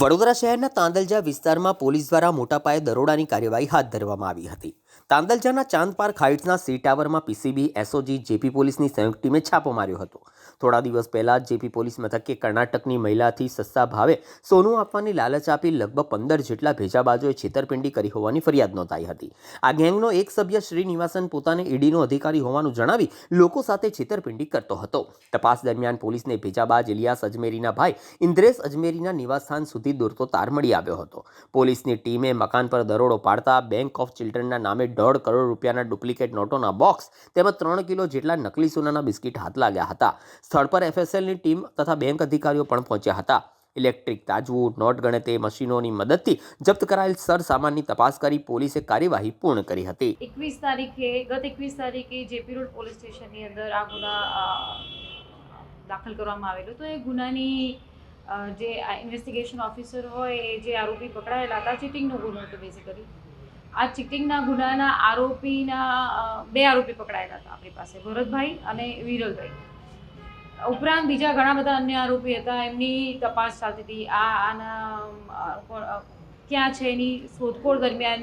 વડોદરા શહેરના તાંદલજા વિસ્તારમાં પોલીસ દ્વારા મોટા પાયે દરોડાની કાર્યવાહી હાથ ધરવામાં આવી હતી. તાંદલજાના ચાંદપાર્ક હાઇટ્સના સી ટાવરમાં પીસીબી, એસઓજી, જેપી પોલીસની સંયુક્ત ટીમે છાપો માર્યો હતો. થોડા દિવસ પહેલાં જેપી પોલીસ મથકે કર્ણાટકની મહિલાથી સસ્તા ભાવે સોનું આપવાની લાલચ આપી લગભગ પંદર જેટલા ભેજાબાજોએ છેતરપિંડી કરી હોવાની ફરિયાદ નોંધાઈ હતી. આ ગેંગનો એક સભ્ય શ્રીનિવાસન પોતાને ઈડીનો અધિકારી હોવાનું જણાવી લોકો સાથે છેતરપિંડી કરતો હતો. તપાસ દરમિયાન પોલીસને ભેજાબાજ ઇલિયાસ અજમેરીના ભાઈ ઇન્દ્રેશ અજમેરીના નિવાસસ્થાન સુધી દોરતો તાર મળી આવ્યો હતો. પોલીસની ટીમે મકાન પર દરોડો પાડતા બેંક ઓફ ચિલ્ડ્રનના નામે દોઢ કરોડ રૂપિયાના ડુપ્લિકેટ નોટોના બોક્સ તેમજ ત્રણ કિલો જેટલા નકલી સોનાના બિસ્કિટ હાથ લાગ્યા હતા. સ્થળ પર એફએસએલની ટીમ તથા બેંક અધિકારીઓ પણ પહોંચ્યા હતા. ઇલેક્ટ્રિક તાજવું, નોટ ગણતે મશીનોની મદદથી જપ્ત કરાયેલ સર સામાનની તપાસ કરી પોલીસે કાર્યવાહી પૂર્ણ કરી હતી. એકવીસ તારીખે, ગત એકવીસ તારીખે જેપી રોડ પોલીસ સ્ટેશનની અંદર આ ગુના દાખલ કરવામાં આવેલો. તો એ ગુનાની જે ઇન્વેસ્ટિગેશન ઓફિસર હોય, એ જે આરોપી પકડાયેલા હતા, ચીટિંગનો ગુનો હતો બેઝિકલી આ ચીટિંગના ગુનાના આરોપીના બે આરોપી પકડાયેલા હતા આપણી પાસે, ભરતભાઈ અને વિરલભાઈ. ઉપરાંત બીજા ઘણા બધા અન્ય આરોપી હતા, એમની તપાસ ચાલતી હતી. આ, આના ક્યાં છે એની શોધખોળ દરમિયાન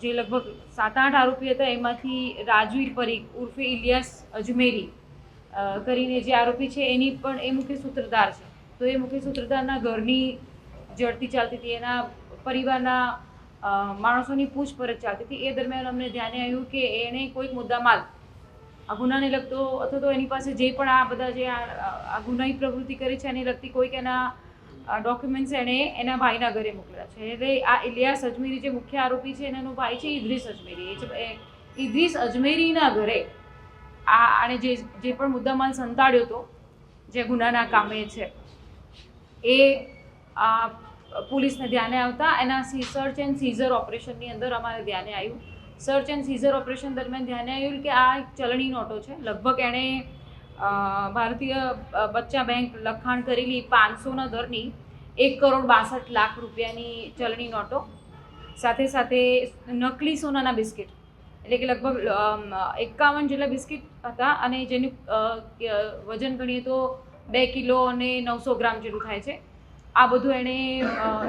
જે લગભગ સાત આઠ આરોપી હતા, એમાંથી રાજવીર પરીખ, ઉર્ફે ઇલિયાસ અજમેરી કરીને જે આરોપી છે, એની પણ, એ મુખ્ય સૂત્રધાર છે. તો એ મુખ્ય સૂત્રધારના ઘરની જડતી ચાલતી હતી. એના પરિવારના માણસોની પૂછપરછ ચાલતી હતી. એ દરમિયાન અમને ધ્યાને આવ્યું કે એણે કોઈક મુદ્દામાલ આ ગુનાને લગતો અથવા તો એની પાસે જે પણ આ બધા જે આ ગુનાહી પ્રવૃત્તિ કરી છે એને લગતી કોઈક એના ડોક્યુમેન્ટ્સ એણે એના ભાઈના ઘરે મોકલ્યા છે. એટલે આ ઇલિયાસ અજમેરી જે મુખ્ય આરોપી છે એનો ભાઈ છે ઇદ્રીસ અજમેરી. એ ઇદ્રીસ અજમેરીના ઘરે આ આણે જે જે પણ મુદ્દામાલ સંતાડ્યો હતો, જે ગુનાના કામે છે, એ પોલીસને ધ્યાને આવતા. એના સી સર્ચ એન્ડ સીઝર ઓપરેશનની અંદર અમારે ધ્યાને આવ્યું. સર્ચ એન્ડ સીઝર ઓપરેશન દરમિયાન ધ્યાને આવ્યું કે આ એક ચલણી નોટો છે. લગભગ એણે ભારતીય બચ્ચા બેંક લખાણ કરેલી પાંચસોના દરની એક કરોડ બાસઠ લાખ રૂપિયાની ચલણી નોટો. સાથે સાથે નકલી સોનાના બિસ્કિટ. એટલે કે લગભગ એકાવન જેટલા બિસ્કિટ હતા અને જેનું વજન ગણીએ તો બે કિલો અને નવસો ગ્રામ જેટલું થાય છે. આ બધું એણે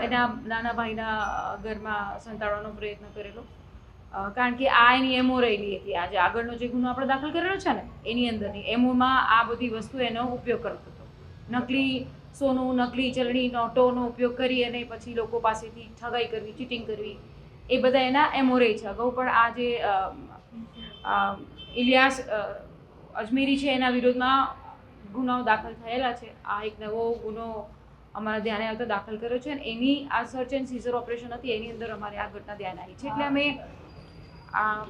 એના નાના ભાઈના ઘરમાં સંતાડવાનો પ્રયત્ન કરેલો. કારણ કે આ એની એમઓ રહેલી હતી. આજે આગળનો જે ગુનો આપણે દાખલ કરેલો છે ને, એની અંદરની એમોમાં આ બધી વસ્તુ એનો ઉપયોગ કરતો હતો. નકલી સોનું, નકલી ચલણી, નોટોનો ઉપયોગ કરી અને પછી લોકો પાસેથી ઠગાઈ કરવી, ચીટિંગ કરવી, એ બધા એના એમોરે છે. અગાઉ પણ આ જે ઇલિયાસ અજમેરી છે એના વિરોધમાં ગુનાઓ દાખલ થયેલા છે. આ એક નવો ગુનો અમારા ધ્યાને આવતા દાખલ કર્યો છે અને એની આ સર્ચ એન્ડ સીઝર ઓપરેશન હતી એની અંદર અમારે આ ઘટના ધ્યાન આવી છે. એટલે અમે આ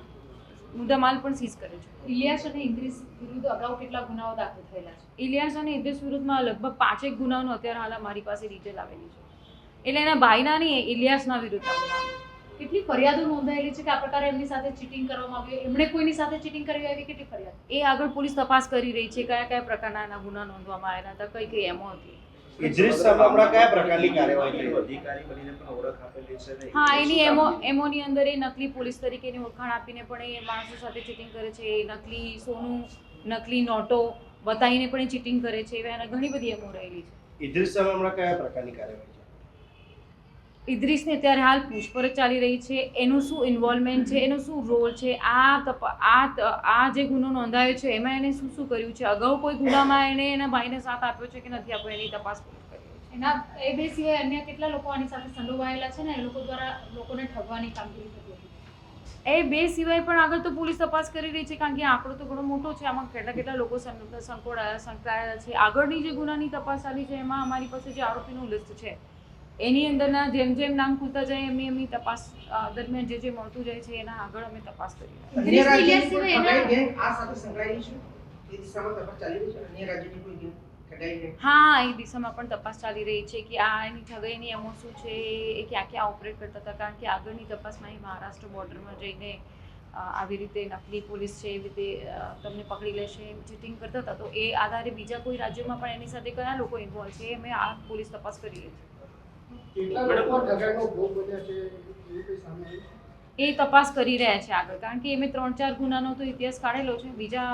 મુદ્દામાલ પણ સીઝ કર્યો છે. ઇલિયાસ અને ઇદ્રીસ વિરુદ્ધ અગાઉ કેટલા ગુનાઓ દાખલ થયેલા છે? ઇલિયાસ અને ઇદ્રિસ વિરુદ્ધમાં લગભગ પાંચેક ગુનાઓનો અત્યારે હાલ મારી પાસે ડિટેલ આવેલી છે. એટલે એના ભાઈના નહીં ઇલિયાસના વિરુદ્ધ કેટલી ફરિયાદો નોંધાયેલી છે કે આ પ્રકારે એમની સાથે ચીટિંગ કરવામાં આવ્યું? એમણે કોઈની સાથે ચીટિંગ કરી આવી કેટલી ફરિયાદ? એ આગળ પોલીસ તપાસ કરી રહી છે કયા કયા પ્રકારના એના ગુના નોંધવામાં આવ્યા હતા કઈ કઈ એમો હતી? ઇદ્રીસ સામે હમણાં કયા પ્રકારની કાર્યવાહી અધિકારી બનીને પણ ઓળખ આપેલી છે ને હા એની એમો એમોની અંદર એ નકલી પોલીસ તરીકેની ઓળખાણ આપીને પણ એ માણસો સાથે ચીટિંગ કરે છે એ નકલી સોનું નકલી નોટો બતાવીને પણ એ ચીટિંગ કરે છે એવા ઘણી બધી એમો રહેલી છે. ઇદ્રીસ સામે હમણાં કયા પ્રકારની કાર્યવાહી છે ઇદ્રીસને અત્યારે હાલ પૂછપરછ ચાલી રહી છે. એનું શું ઇન્વોલ્વમેન્ટ છે? એનો શું રોલ છે? આ તપ આ આ જે ગુનો નોંધાયો છે એમાં એને શું શું કર્યું છે? અગાઉ કોઈ ગુનામાં એણે એના ભાઈને સાથ આપ્યો છે કે નથી આપ્યો એની તપાસ એના એ બે સિવાય અન્ય કેટલા લોકો આની સાથે સંડોવાયેલા છે ને? એ લોકો દ્વારા લોકોને ઠગવાની કામગીરી થતી હતી એ બે સિવાય પણ આગળ તો પોલીસ તપાસ કરી રહી છે કારણ કે આંકડો તો ઘણો મોટો છે. આમાં કેટલા કેટલા લોકો સં- સંકોડાયા સંકળાયેલા છે. આગળની જે ગુનાની તપાસ ચાલી છે એમાં અમારી પાસે જે આરોપીનું લિસ્ટ છે એની અંદરના જેમ જેમ નામ ખુલતા જાય એમની એમની તપાસ દરમિયાન જે જે મળતું જાય છે એના આગળ અમે તપાસ કરી રહ્યા છીએ. ઇદ્રીસ ઇલિયાસ સિવાય એના ગેંગ આ સાથે સંકળાયેલી છે? એ દિશામાં તપાસ ચાલી રહી છે? અન્ય રાજ્યની કોઈ ગેંગ ઠગાઈ ગેંગ? હા એ દિશામાં પણ તપાસ ચાલી રહી છે કે આ એની ઠગાઈની એમો શું છે એ ક્યાં ક્યાં ઓપરેટ કરતા હતા કારણ કે આગળની તપાસમાં એ મહારાષ્ટ્ર બોર્ડરમાં જઈને આવી રીતે નકલી પોલીસ છે એવી રીતે તમને પકડી લેશે એમ ચીટિંગ કરતા હતા. તો એ આધારે બીજા કોઈ રાજ્યોમાં પણ એની સાથે કયા લોકો ઇન્વોલ્વ છે એ અમે આ પોલીસ તપાસ કરી રહી એ તપાસ કરી રહ્યા છે આગળ કારણ કે એમે ત્રણ ચાર ગુનાનો તો ઇતિહાસ કાઢેલો છે. બીજા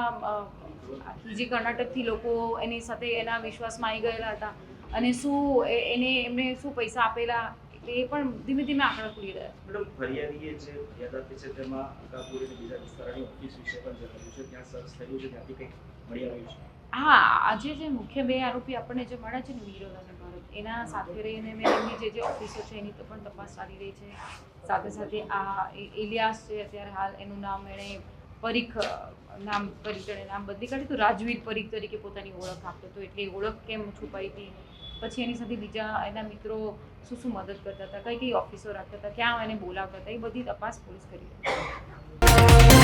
જે કર્ણાટકથી લોકો એની સાથે એના વિશ્વાસમાં આવી ગયેલા હતા. અને શું એને એમને શું પૈસા આપેલા એ પણ ધીમે ધીમે આંકડા ખુલી રહ્યા છે. મેડમ ફરિયાદીએ જે ફરિયાદ આપી છે તેમાં અંકાપુર અને બીજા વિસ્તારની ઓફિસ વિશે પણ જણાવ્યું છે. ત્યાં સર્ચ થયું છે ત્યાંથી કંઈક મળી આવ્યું છે. હા, આજે જે મુખ્ય બે આરોપી આપણને જે મળ્યા છે ને વિરોધ અને ભારત, એના સાથે રહીને મેં એમની જે જે ઓફિસો છે એની તો પણ તપાસ ચાલી રહી છે. સાથે સાથે આ ઇલિયાસ છે, અત્યારે હાલ એનું નામ એણે પરીખ નામ પરીખ નામ બદલી કાઢ્યું તો રાજવીર પરીખ તરીકે પોતાની ઓળખ આપતો હતો એટલે ઓળખ કેમ છુપાઈ હતી પછી એની સાથે બીજા એના મિત્રો શું શું મદદ કરતા હતા, કઈ કઈ ઓફિસો રાખતા હતા, ક્યાં એને બોલાવતા હતા, એ બધી તપાસ પોલીસ કરી. છે